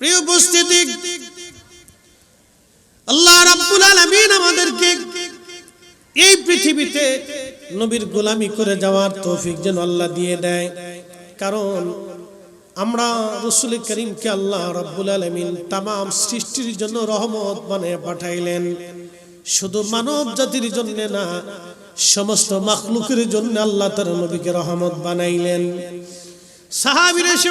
প্রিয় উপস্থিতি, আল্লাহ রাব্বুল আলামিন আমাদেরকে এই পৃথিবীতে নবীর গোলামি করে যাওয়ার তৌফিক যেন আল্লাহ দিয়ে দেয়। কারণ আমরা রসুল করিমকে আল্লাহ রাব্বুল আলামিন তামাম সৃষ্টির জন্য রহমত বানিয়ে পাঠাইলেন। শুধু মানব জাতির জন্য না, সমস্ত মাখলুকের জন্য আল্লাহ তার নবীকে রহমত বানাইলেন। সাহাবীর এসে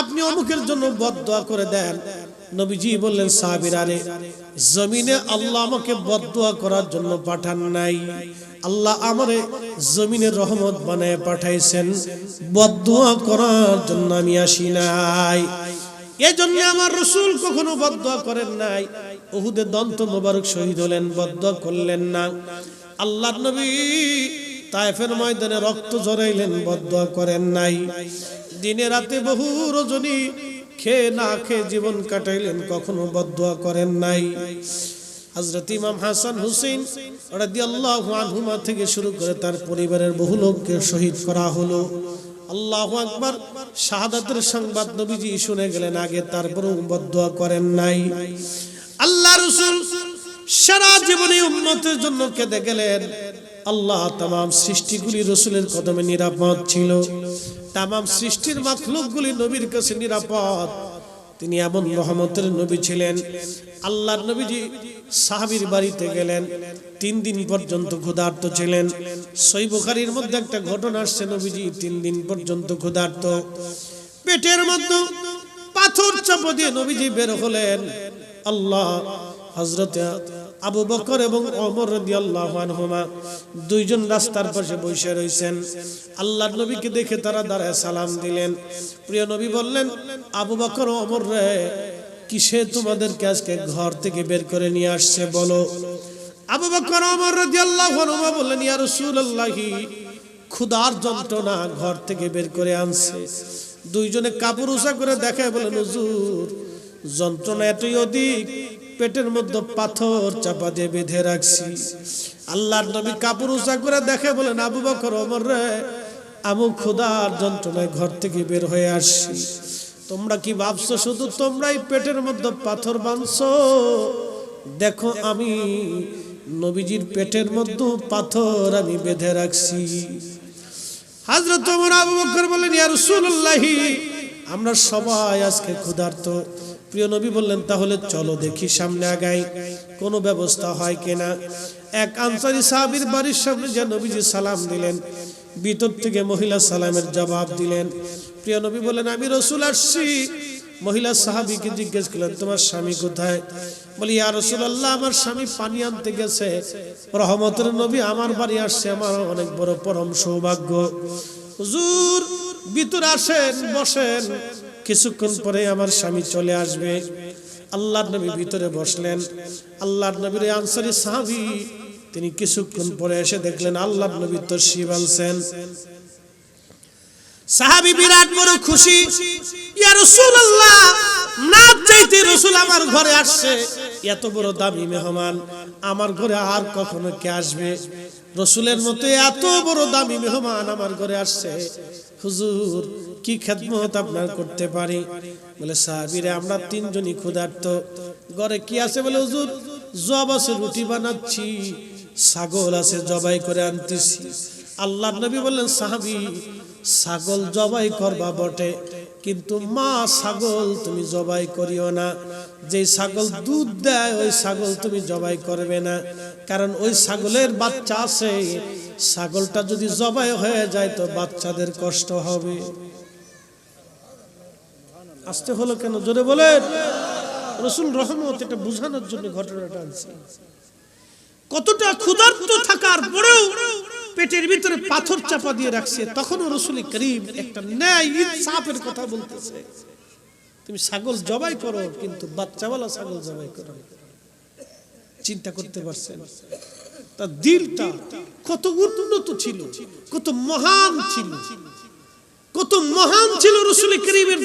আপনি অমুকের জন্য বদদোয়া করে দেন। নবীজি বললেন, সাহাবীর আরে জমিনে আল্লাহ আমাকে বদদোয়া করার জন্য পাঠান নাই। আল্লাহ আমারে জমিনের রহমত বানায় পাঠাইছেন। বদয়া করার জন্য আমি আসি নাই। এজন্য আমার রসুল কখনো বদদোয়া করেন নাই। উহুদে দন্ত মোবারক শহীদ হলেন, বদদোয়া করলেন না। আল্লাহ নবী তাইফের ময়দানে রক্ত ঝরাইলেন বদয়া করেন নাই। দিনে রাতে বহু রজনী খেয়ে না খেয়ে জীবন কাটাইলেন, কখনো বদদোয়া করেন নাই। হজরত ইমাম হাসান হুসেন আনহুমা থেকে শুরু করে তার পরিবারের বহু লোককে শহীদ করা হলো। আল্লাহ আকবার, শাহাদাতের সংবাদ নবীজি শুনে গেলেন, আগে তারপরও বদদোয়া করেন নাই। আল্লাহ রসুল সারা জীবনে উন্নতির জন্য কেঁদে গেলেন। আল্লাহ তাম সৃষ্টিগুলি রসুলের কদমে নিরাপদ ছিল। তাম সৃষ্টির মাখলুকগুলি নবীর কাছে নিরাপদ। তিনি এমন রহমতের নবী ছিলেন। আল্লাহর নবীজি সাহাবির বাড়িতে গেলেন। তিন দিন পর্যন্ত ক্ষুধার্ত ছিলেন। সই বুখারির মধ্যে একটা ঘটনা আসছে নবীজি, তিন দিন পর্যন্ত ক্ষুধার্ত। পেটের মধ্যে পাথর চাপ দিয়ে নবীজি বের হলেন। আল্লাহ হজরত আবু বকর এবং অমর রাদিয়াল্লাহু আনহুমা দুইজন রাস্তার পাশে বসে রয়েছেন আল্লাহর নবীকে দেখে তারা দাঁড়ায় সালাম দিলেন। প্রিয় নবী বললেন, আবু বকর অমর রে, কিসে তোমাদেরকে আজকে ঘর থেকে বের করে নিয়ে আসছে বলো? আবু বকর ওমর রাদিয়াল্লাহু আনহুমা বললেন, ইয়া রাসূলুল্লাহি, ক্ষুধার যন্ত্রণা ঘর থেকে বের করে আনছে। দুইজনে কাপড় উষা করে দেখায় বলেন, হুজুর, যন্ত্রণা এতই অধিক পেটের মধ্যে পাথর চাপা দিয়ে বেঁধে রাখছি। আল্লাহর নবী কাপড় উষা করে দেখে বলেন, আবু বকর, ওমর রে, আমি ক্ষুধার যন্ত্রণায় ঘর থেকে বের হয়ে আসছি। তোমরা কি ভাবছ, শুধু তোমরাই পেটের মধ্যে পাথর বাঁধছো? দেখো, আমি নবীজির পেটের মধ্যে পাথর আমি বেঁধে রাখছি। হাজরত আবু বকর বলেন, ইয়া রাসূলুল্লাহি, আমরা সবাই আজকে ক্ষুধার্ত। প্রিয় নবী বললেন, তাহলে চলো দেখি সামনে আগাই, কোনো ব্যবস্থা হয় কিনা এক আনসারি সাহাবীর বাড়ির সামনে যে নবীজি সালাম দিলেন, ভিতর থেকে মহিলা সালামের জবাব দিলেন। প্রিয় নবী বললেন, আমি রসুল আসছি। মহিলা সাহাবীকে জিজ্ঞেস করলেন, তোমার স্বামী কোথায়? বলি, ইয়া রাসূলুল্লাহ, আমার স্বামী পানি আনতে গেছে। রহমতের নবী আমার বাড়ি আসছে, আমার অনেক বড় পরম সৌভাগ্য। হুজুর, ভিতরে আসেন, বসেন। কিছুক্ষণ পরে আমার স্বামী চলে আসবে। আল্লাহর নবী ভিতরে বসলেন। আল্লাহর নবীর আনসারি সাহাবী তিনি কিছুক্ষণ পরে এসে দেখলেন আল্লাহর নবী তো শিব আনছেন। সাহাবী বিরাট বড় খুশি। ইয়া রাসূলুল্লাহ না চাইতে রাসূল আমার ঘরে আসছে। এত বড় দামি মেহমান, আমার ঘরে আর কখনো কে আসবে? রসুলের মতো এত বড় দামি মেহমান আমার ঘরে আসছে। হুজুর কি খেদমত আপনার করতে পারি? বলে, সাহাবিরে, আমরা তিনজনই ক্ষুধার্ত। ঘরে কি আছে বলে, হুজুর? জব আছে, রুটি বানাচ্ছি, ছাগল আছে, জবাই করে আনতেছি। আল্লাহ নবী বললেন, সাহাবি, ছাগল জবাই করবা বটে, কিন্তু মা ছাগল তুমি জবাই করিও না। যে ছাগল দুধ দেয়, ওই ছাগল তুমি জবাই করবে না। কারণ ওই ছাগলের বাচ্চা আছে, ছাগলটা যদি জবাই হয়ে যায়, তো বাচ্চাদের কষ্ট হবে। আসতে হলো কেন? জোরে বলেন। রসুল রহমত এটা বোঝানোর জন্য ঘটনাটা আনছি। কতটা ক্ষুধার্ত থাকার পরেও পেটের ভিতরে পাথর চাপা দিয়ে রাখছে। তখনও রসুল করিম একটা ন্যায় ইনসাফের কথা বলতেছে। তুমি ছাগল জবাই করো, কিন্তু বাচ্চাওয়ালা ছাগল জবাই করো চিন্তা করতে পারছেন? তার দিলটা কত উন্নত ছিল, কত মহান ছিল। কত মহান ছিল রসুল করিমের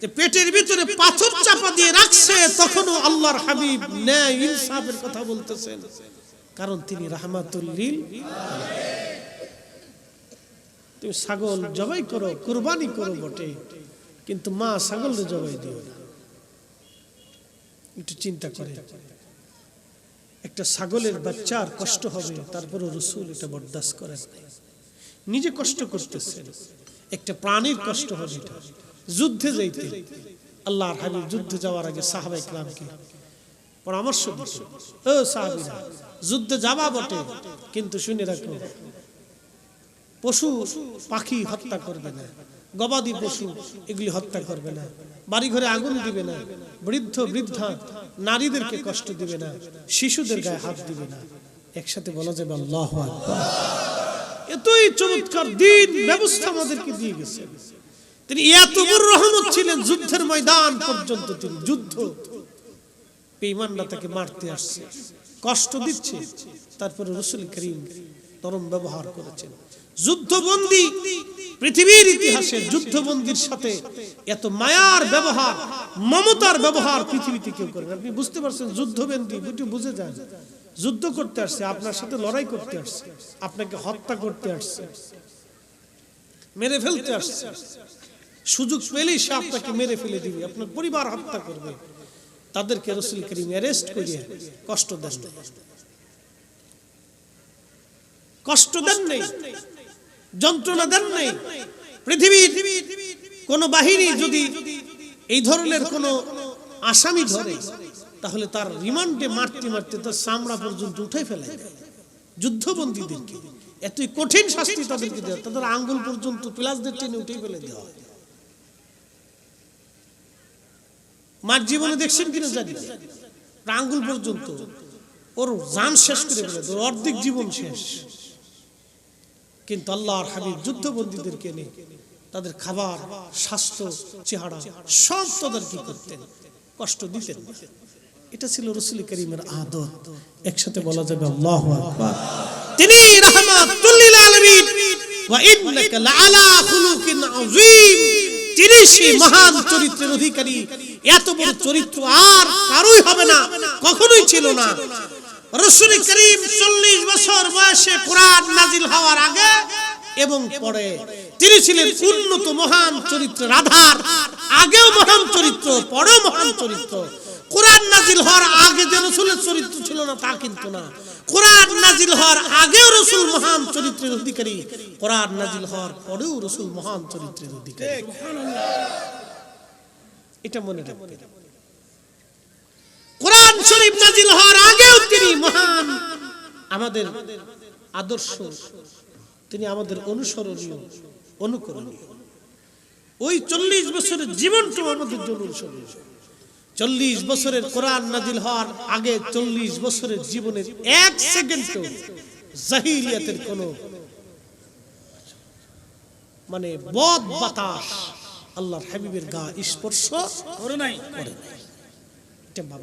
যে পেটের ভিতরে পাথর চাপা দিয়ে রাখছে, তখনও আল্লাহর হাবিব ন্যায় ইনসাফের কথা বলতেছেন। কারণ তিনি রাহমাতুল্লিল তুমি ছাগল জবাই করো, কুরবানি করো বটে, কিন্তু মা ছাগল জবাই দিও না। একটু চিন্তা করে। একটা ছাগলের বাচ্চার কষ্ট হবে তারপরে রসুল এটা বরদাস্ত করেন। নিজে কষ্ট করতেছেন। একটা প্রাণীর কষ্ট হবে যুদ্ধে যাইতে। আল্লাহর হাবিব যুদ্ধে যাওয়ার আগে সাহাবা ইকরামকে পরামর্শ দিতে ও সাহাবিরা, যুদ্ধে যাবা বটে, কিন্তু শুনে রাখো, পশু পাখি হত্যা করবে না, গবাদি পশু এগুলি হত্যা করবে না বাড়ি ঘরে আগুন দিবে না, বৃদ্ধ, বৃদ্ধা, নারীদেরকে কষ্ট দিবে না, শিশুদের গায়ে হাত দিবে না। একসাথে বলা যাবে আল্লাহ আকবার। এতই চমৎকার দিন ব্যবস্থা আমাদেরকে দিয়ে গেছে। তিনি এত বড় রহমত ছিলেন যুদ্ধের ময়দান পর্যন্ত তিনি, যুদ্ধ। বেঈমানরা তাকে মারতে আসছে, কষ্ট দিচ্ছে, তারপরে রসুল করিম নরম ব্যবহার করেছেন। যুদ্ধবন্দী পৃথিবীর ইতিহাসে যুদ্ধবন্দির সাথে এত মায়ার ব্যবহার, মমতার ব্যবহার পৃথিবীতে কেউ করেন আপনি বুঝতে পারছেন, যুদ্ধবন্দী একটু বুঝে যান। যুদ্ধ করতে আসছে, আপনার সাথে লড়াই করতে আসছে, আপনাকে হত্যা করতে আসছে, মেরে ফেলতে আসছে সুযোগ পেলেই সে আপনাকে মেরে ফেলে দিবে, আপনার পরিবার হত্যা করবে, তাদেরকে রসুল করিম অ্যারেস্ট করিয়ে কষ্ট দেন। কষ্ট দেন নেই, যন্ত্রণা দেন নেই পৃথিবীর কোন বাহিনী যদি এই ধরনের কোন আসামি ধরে তাহলে তার রিমান্ডে মারতে মারতে তার চামড়া পর্যন্ত উঠে ফেলে যুদ্ধবন্দীদেরকে এতই কঠিন শাস্তি তাদেরকে দেওয়া। তাদের আঙ্গুল পর্যন্ত প্লাসদের টেনে উঠে ফেলে দেওয়া হয়। মার জীবনে দেখছেন কিনা জানি আঙ্গুল পর্যন্ত ওর জান শেষ করে ফেলে ওর অর্ধেক জীবন শেষ। কিন্তু আল্লাহর হাবিব যুদ্ধবন্দীদেরকে নিয়ে তাদের খাবার, স্বাস্থ্য, চেহারা সব তাদের কি করতেন। কষ্ট দিতেন। এটা ছিল রসুল করিমের আদত একসাথে বলা যাবে আল্লাহ তিনি চরিত্র না চল্লিশ বছর বয়সে হওয়ার আগে এবং পরে তিনি ছিলেন উন্নত মহান চরিত্রের আধার, আগেও মহান চরিত্র, পরেও মহান চরিত্র। কোরআন নাজিল হওয়ার আগে যে রসুলের চরিত্র ছিল না, তা কিন্তু না। কোরআন নাজিল হওয়ার রসুল মহান চরিত্রের অধিকারী। কোরআন নাজিল হওয়ার পরেও রসুল মহান চরিত্রের অধিকারী। এটা মনে রাখবেন। কোরআন শরীফ নাজিল হওয়ার আগেও তিনি মহান। আমাদের আদর্শ, তিনি আমাদের অনুসরণীয়, অনুকরণীয়। ওই চল্লিশ বছরের জীবনটাও আমাদের জন্য অনুসরণীয়। চল্লিশ বছরের কোরআন নাজিল হওয়ার আগে চল্লিশ বছরের জীবনের এক সেকেন্ডও জাহিলিয়াতের কোন মানে বদ বাতাস আল্লাহর হাবিবের গা স্পর্শ করে নাই। করে নাই।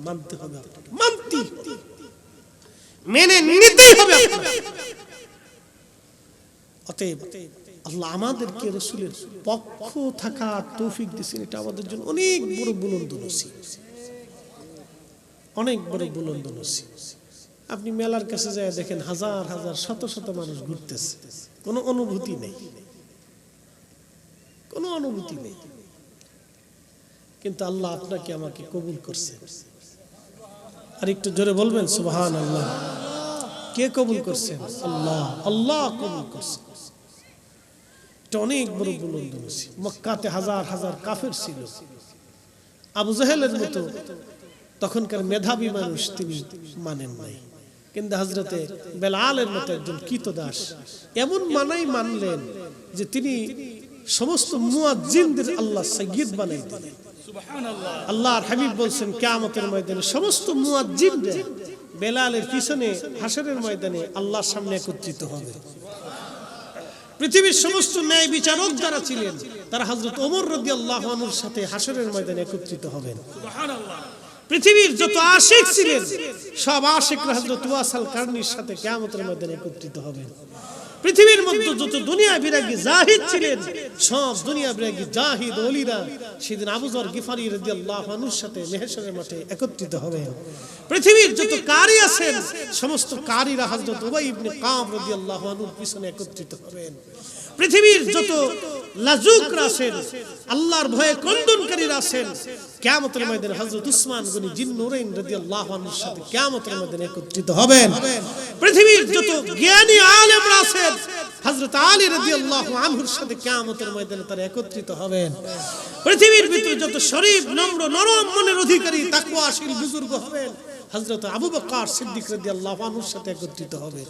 মানতে হবে মানতে মেনে নিতেই হবে অতএব আল্লাহ আমাদেরকে রসুলের পক্ষ থাকা তৌফিক দিয়েছেন। এটা আমাদের জন্য অনেক বড় বুলন্দ নসিব। অনেক বড় বুলন্দ নসিব আপনি মেলার কাছে যায় দেখেন হাজার হাজার, শত শত মানুষ ঘুরতেছে। কোনো অনুভূতি নেই। কোনো অনুভূতি নেই। কিন্তু আল্লাহ আপনাকে আমাকে কবুল করছে। আর একটু জোরে বলবেন সুবহান আল্লাহ কে কবুল করছেন আল্লাহ। আল্লাহ কবুল করছেন এটা অনেক বড় বুলন্দ নসিব মক্কাতে হাজার হাজার কাফের ছিল। আবু জাহেলের মতো তখনকার মেধাবী মানুষ তিনি মানেন নাই। কিন্তু হজরতে বেলালের মতো একজন কীত দাস এমন মানাই মানলেন যে তিনি সমস্ত মুয়াজ্জিনদের আল্লাহ সৈয়দ বানাই দিলেন। আল্লাহর হাবিব বলছেন, কিয়ামতের ময়দানে সমস্ত মুয়াজ্জিনরা বেলালের পিছনে হাসরের ময়দানে আল্লাহর সামনে একত্রিত হবে। পৃথিবীর সমস্ত ন্যায় বিচারক যারা ছিলেন, তারা হযরত ওমর রাদিয়াল্লাহু আনহুর সাথে হাসরের ময়দানে একত্রিত হবেন। পৃথিবীর যত আশিক ছিলেন, সব আশিকরা হযরত ওয়াসাল কারনির সাথে কিয়ামতের ময়দানে একত্রিত হবেন। পৃথিবীর মধ্যে যত দুনিয়া বিরাগী জাহিদ ছিলেন, সব দুনিয়া বিরাগী জাহিদ ওলিরা সেদিন আবু যর গিফারি রাদিয়াল্লাহু আনহুর সাথে মেহেশরের মাঠে একত্রিত হবেন। পৃথিবীর যত কারি আছেন, সমস্ত কারীরা হযরত উবাই ইবনে কাব রাদিয়াল্লাহু আনহুর পিছনে একত্রিত হবেন। পৃথিবীর যত লাজুকরা আছেন, আল্লাহর ভয়ে ক্রন্দনকারীরা আছেন, কিয়ামতের ময়দানে হযরত উসমান গনি জিন নুরাইন রাদিয়াল্লাহু আনহুর সাথে কিয়ামতের ময়দানে একত্রিত হবেন। পৃথিবীর যত জ্ঞানী আলেমরা আছেন, হযরত আলী রাদিয়াল্লাহু আনহুর সাথে কিয়ামতের ময়দানে তারা একত্রিত হবেন। পৃথিবীর ভিতরে যত শরীফ, নম্র, নরম মনের অধিকারী, তাকওয়াশীল বুজুর্গ হবেন, হযরত আবু বকর সিদ্দিক রাদিয়াল্লাহু আনহুর সাথে একত্রিত হবেন।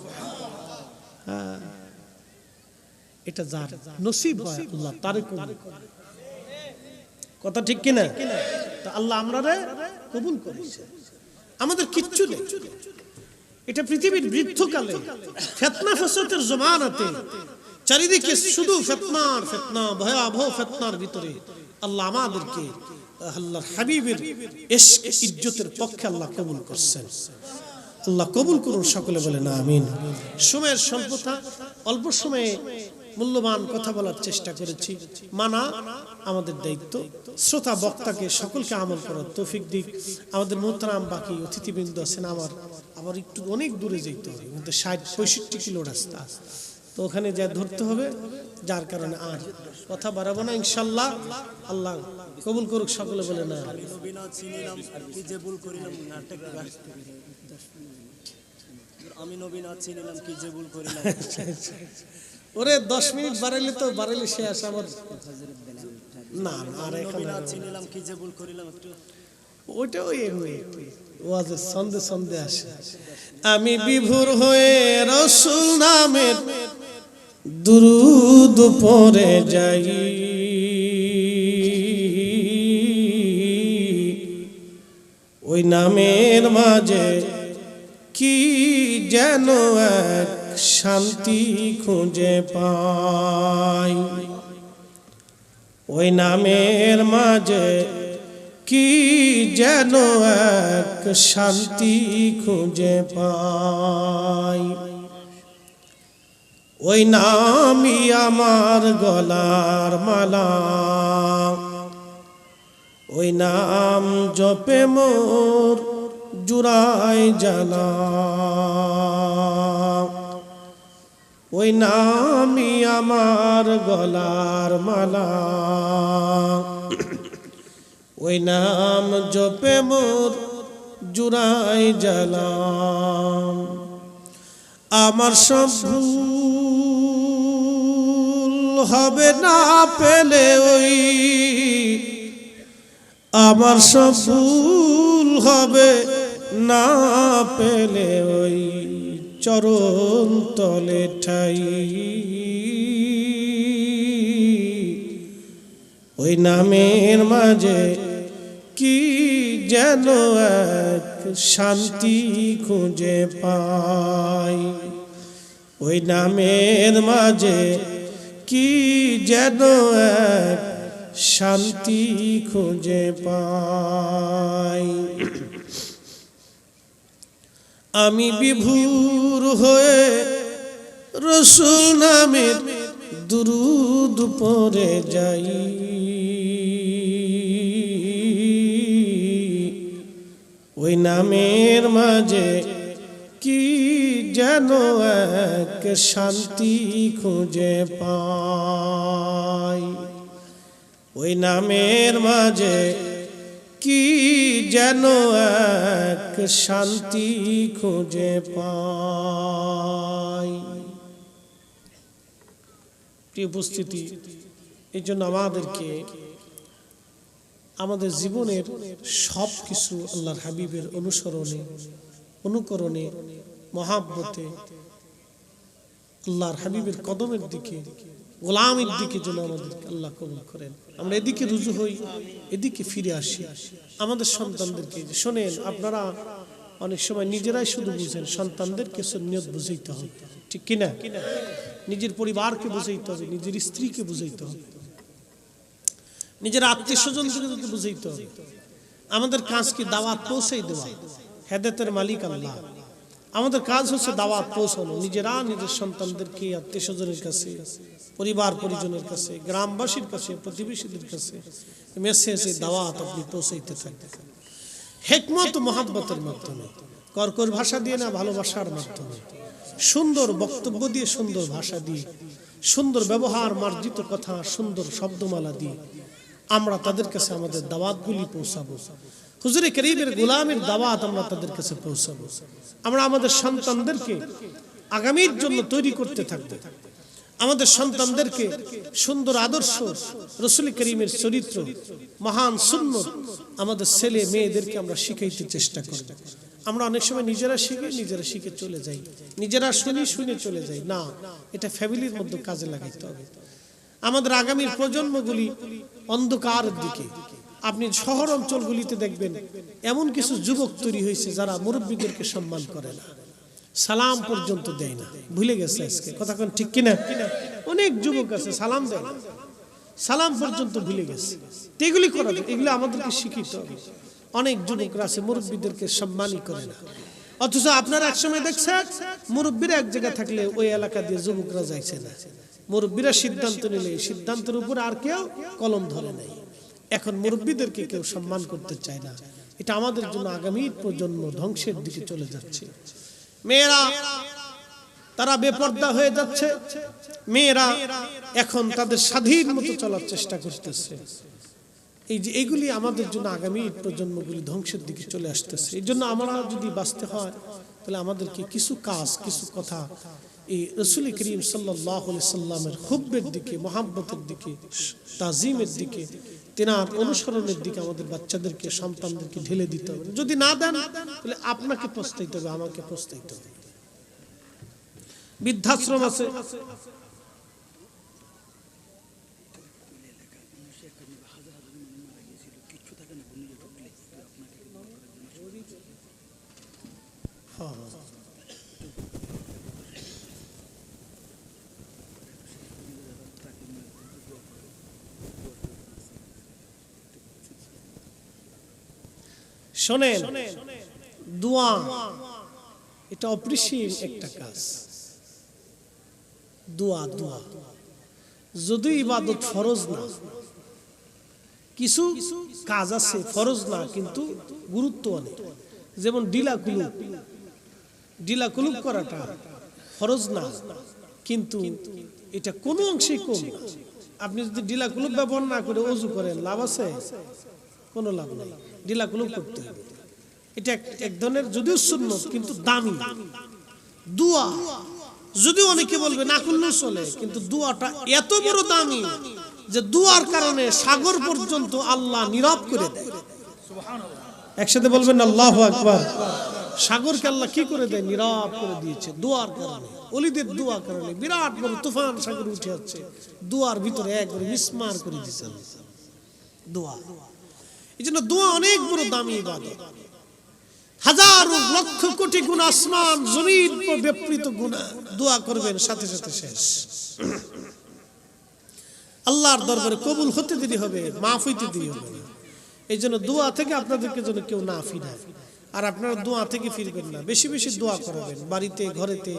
হ্যাঁ। এটা যার নসিব আল্লাহ, তারে কবুল। কথা ঠিক কিনা? তা আল্লাহ আমরা কবুল করেছে। আমাদের কিচ্ছু নেই। এটা পৃথিবীর বৃদ্ধকালে ফেতনা ফসতের জমানাতে চারিদিকে শুধু ফেতনার ফেতনা, ভয়াবহ ফেতনার ভিতরে আল্লাহ আমাদেরকে, আল্লাহর হাবিবের ইশক ইজ্জতের পক্ষে আল্লাহ কবুল করছেন। আল্লাহ কবুল করুন, সকলে বলে না আমিন। সময়ের স্বল্পতা, অল্প সময়ে মূল্যবান কথা বলার চেষ্টা করেছি। মানা আমাদের দায়িত্ব। শ্রোতা বক্তাকে সকলকে আমল করার তৌফিক দিক। আমাদের মোহতারাম বাকি অতিথিবৃন্দ আছেন। আমার আবার একটু অনেক দূরে যেতে হবে। কিন্তু ষাট পঁয়ষট্টি কিলো রাস্তা। তো ওখানে যা ধরতে হবে যার কারণে আর কথা বাড়াবো না ইনশাল্লাহ। আল্লাহ কবুল করুক সকলে বলে না। নবীনা চিনিলাম কি যে ভুল করিলাম আমি নবীনা কি যে ভুল করিলাম। ওরে দশ মিনিট বাড়াইলে তো বাড়াইলে সে আসে আমার না না আর এখন চিনিলাম কি যে ভুল করিলাম একটু। ওইটা ওই ওয়াজের সন্ধে সন্ধে আসে। আমি বিভোর হয়ে রসুল নামের দুরুদ পরে যাই। ওই নামের মাঝে কি যেন এক শান্তি খুঁজে পাই। ওই নামের মাঝে কি যেন এক শান্তি খুঁজে পাই। ওই নামই আমার গলার মালা। ওই নাম জপে মোর জুড়াই জানা ওই নামই আমার গলার মালা। ওই নাম জপে মোর জুড়াই জালাম আমার সব হবে না পেলে ওই আমার সব হবে না পেলে ওই চরণ তলে ঠাই। ওই নামের মাঝে কি যেন এক শান্তি খুঁজে পাই। ওই নামের মাঝে কি যেন এক শান্তি খুঁজে পাই। আমি বিভুর হয়ে রসুল নামের দুরুদ পরে যাই। ওই নামের মাঝে কি যেন এক শান্তি খুঁজে পাই। ওই নামের মাঝে কি যেন এক শান্তি খুঁজে প্রিয় উপস্থিতি, এই জন্য আমাদেরকে আমাদের জীবনের সব কিছু আল্লাহর হাবিবের অনুসরণে, অনুকরণে, মহাব্বতে আল্লাহর হাবিবের কদমের দিকে গোলামের দিকে যেন আমাদেরকে আল্লাহ কবুল করেন। আমরা এদিকে রুজু হই, এদিকে ফিরে আসি। আমাদের সন্তানদেরকে শোনেন, আপনারা অনেক সময় নিজেরাই শুধু বুঝেন, সন্তানদেরকে নিয়ত বুঝাইতে হবে। ঠিক কিনা? নিজের পরিবারকে বুঝাইতে হবে, নিজের স্ত্রীকে বুঝাইতে হবে। নিজের আত্মীয় স্বজনদেরকে বুঝাইতে হবে, আমাদের কাজ কি দাওয়াত পৌঁছাই দেওয়া। হেদাতের মালিক আল্লাহ। আমাদের কাজ হচ্ছে দাওয়াত পৌঁছানো। নিজেরা, নিজের সন্তানদেরকে আত্মীয় স্বজনের কাছে, পরিবার, পরিজনের কাছে, গ্রামবাসীর কাছে, প্রতিবেশীদের কাছে মেসেজে দাওয়াত আপনি পৌঁছাইতে থাকবেন। হেকমত, মহাব্বতের মাধ্যমে। কর্কর ভাষা দিয়ে না, ভালোবাসার মাধ্যমে। সুন্দর বক্তব্য দিয়ে সুন্দর ভাষা দিয়ে, সুন্দর ব্যবহার, মার্জিত কথা, সুন্দর শব্দমালা দিয়ে আমরা তাদের কাছে আমাদের দাওয়াতগুলি পৌঁছাবো। হুজুরে করিমের গোলামের দাওয়াত আমরা তাদের কাছে পৌঁছাবো। আমরা আমাদের সন্তানদেরকে আগামীর জন্য তৈরি করতে থাকব। আমাদের সন্তানদেরকে সুন্দর আদর্শ রসুল করিমের চরিত্র, মহান সুন্নত আমাদের ছেলে মেয়েদেরকে আমরা শিখাইতে চেষ্টা করব আমরা অনেক সময় নিজেরা শিখে নিজেরা শিখে চলে যাই। নিজেরা শুনি, শুনে চলে যাই। না, এটা ফ্যামিলির মধ্যে কাজে লাগাইতে হবে। আমাদের আগামীর প্রজন্মগুলি অন্ধকার দিকে আপনি শহর অঞ্চলগুলিতে দেখবেন এমন কিছু যুবক তৈরি হয়েছে যারা মুরব্বীদেরকে সম্মান করে না, সালাম পর্যন্ত দেয় না। ভুলে গেছে আজকে। কথা কোন ঠিক কিনা? অনেক যুবক আছে, সালাম দেয় সালাম পর্যন্ত ভুলে গেছে। এগুলি করা এগুলো আমাদেরকে হবে। অনেক যুবকরা আছে, মুরব্বীদেরকে সম্মানই করে না। অথচ আপনারা একসময় দেখছেন, মুরব্বীরা এক জায়গায় থাকলে ওই এলাকা দিয়ে যুবকরা যাইছে না। মুরব্বীরা সিদ্ধান্ত নিলে, সিদ্ধান্তের উপর আর কেউ কলম ধরে নাই। এখন মুরব্বীদেরকে কেউ সম্মান করতে চায় না। এটা আমাদের জন্য আগামী প্রজন্ম ধ্বংসের দিকে চলে যাচ্ছে। মেয়েরা, তারা বেপর্দা হয়ে যাচ্ছে। মেয়েরা এখন তাদের স্বাধীন মতো চলার চেষ্টা করতেছে। এই যে এইগুলি আমাদের জন্য আগামী প্রজন্মগুলি ধ্বংসের দিকে চলে আসতেছে। এই জন্য আমরা যদি বাঁচতে হয় তাহলে আমাদেরকে কিছু কাজ, কিছু কথা এই রসুল করিম সাল্লাহ সাল্লামের হুব্বের দিকে মোহাম্মতের দিকে, তাজিমের দিকে, তেনার অনুসরণের দিকে আমাদের বাচ্চাদেরকে, সন্তানদেরকে ঢেলে দিতে হবে। যদি না দেন, তাহলে আপনাকে পস্তাইতে হবে, আমাকে পস্তাইতে হবে। বৃদ্ধাশ্রম আছে। হ্যাঁ। শোনেন। দোয়া এটা অপরিসীম একটা কাজ। দোয়া দোয়া। যদি ইবাদত ফরজ না কিছু কাজ আছে ফরজ না কিন্তু গুরুত্ব অনেক। যেমন ডিলা কুলুপ ডিলা কুলুপ করাটা ফরজ না। কিন্তু এটা কোনো অংশেই কম আপনি যদি ডিলা কুলুপ ব্যবহার না করে অজু করেন, লাভ আছে? কোনো লাভ নেই। ডিলা কুলুপ করতে হবে। এটা এক- ধরনের যদিও সুন্নত, কিন্তু দামি। দুয়া যদি অনেকে বলবে না করলেও চলে, কিন্তু দুয়াটা এত বড় দামি যে দুয়ার কারণে সাগর পর্যন্ত আল্লাহ নীরব করে দেয়। একসাথে বলবেন আল্লাহ আকবার। সাগরকে আল্লাহ কি করে দেয়? নীরব করে দিয়েছে, দুয়ার কারণে। অলিদের দুয়ার কারণে। বিরাট বড় তুফান সাগর উঠে যাচ্ছে দুয়ার ভিতরে একবারে মিসমার করে দিয়েছে দোয়া। এই জন্য দোয়া অনেক বড় দামি ইবাদত। হাজারো লক্ষ কোটি গুণ আসমান দোয়া করবেন, সাথে সাথে শেষ। আল্লাহর দরবারে কবুল হতে দেরি হবে, মাফ হইতে দেরি হবে এই জন্য দোয়া থেকে আপনাদেরকে যেন কেউ না ফিরায়। আর আপনারা দোয়া থেকে ফিরবেন না। বেশি বেশি দোয়া করাবেন। বাড়িতে, ঘরেতে,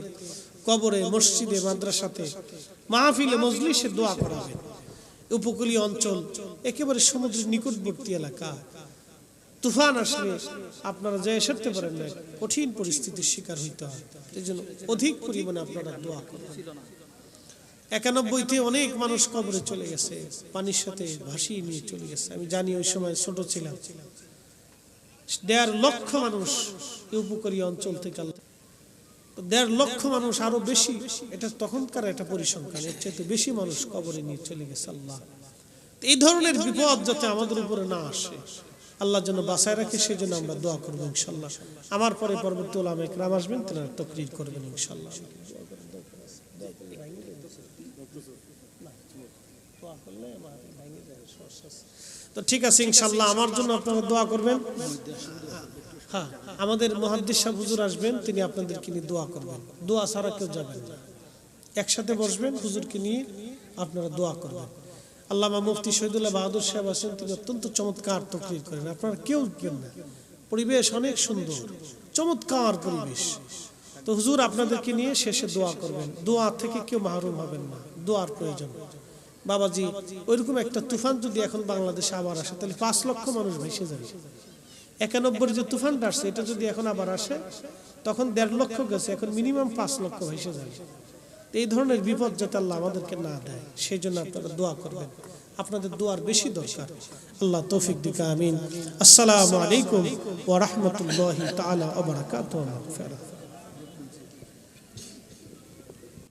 কবরে, মসজিদে, মাদ্রাসাতে, মাহফিলে, মজলিসে দোয়া করাবেন। উপকূলীয় অঞ্চল, একেবারে সমুদ্রের নিকটবর্তী এলাকা। তুফান আসলে আপনারা যে সারতে পারেন না, কঠিন পরিস্থিতির শিকার হইতে হয়। এই জন্য অধিক পরিমাণে আপনারা দোয়া করবেন। একানব্বইতে অনেক মানুষ কবরে চলে গেছে, পানির সাথে ভাসিয়ে নিয়ে চলে গেছে। আমি জানি ওই সময় ছোট ছিলাম। দেড় লক্ষ মানুষ উপকূলীয় অঞ্চল থেকে দেড় লক্ষ মানুষ আরও বেশি, এটা তখনকার একটা পরিসংখ্যান, এর চাইতে বেশি মানুষ কবরে নিয়ে চলে গেছে আল্লাহ। এই ধরনের বিপদ যাতে আমাদের উপরে না আসে, আল্লাহ যেন বাসায় রাখে সেই জন্য আমরা দোয়া করব ইনশাল্লাহ। আমার পরে পরবর্তী ওলামা একরাম আসবেন তারা তকরির করবেন ইনশাল্লাহ। তো ঠিক আছে ইনশাল্লাহ আমার জন্য আপনারা দোয়া করবেন। হ্যাঁ আমাদের মহাদ্দিস সাহেব হুজুর আসবেন তিনি আপনাদেরকে নিয়ে দোয়া করবেন। দোয়া ছাড়া কেউ যাবেন না। একসাথে বসবেন হুজুরকে নিয়ে আপনারা দোয়া করবেন। আল্লামা মুফতি শহীদুল্লাহ বাহাদুর সাহেব আছেন তিনি অত্যন্ত চমৎকার তকরির করেন। আপনারা কেউ উঠবেন না। পরিবেশ অনেক সুন্দর চমৎকার পরিবেশ। তো হুজুর আপনাদেরকে নিয়ে শেষে দোয়া করবেন। দোয়া থেকে কেউ মাহরুম হবেন না দোয়ার প্রয়োজন। বাবাজি, ওইরকম একটা তুফান যদি এখন বাংলাদেশে আবার আসে, তাহলে পাঁচ লক্ষ মানুষ ভেসে যাবে। একানব্বই যে তুফানটা আসছে, এটা যদি এখন আবার আসে, তখন দেড় লক্ষ গেছে, এখন মিনিমাম পাঁচ লক্ষ ভেসে যাবে। এই ধরনের বিপদ যাতে আল্লাহ আমাদেরকে না দেয়, সেই জন্য আপনারা দোয়া করবেন। আপনাদের দোয়ার বেশি দরকার। আল্লাহ তৌফিক দিকা, আমিন। আসসালামু আলাইকুম ওয়া রাহমাতুল্লাহি তাআলা ওয়া বারাকাতুহু।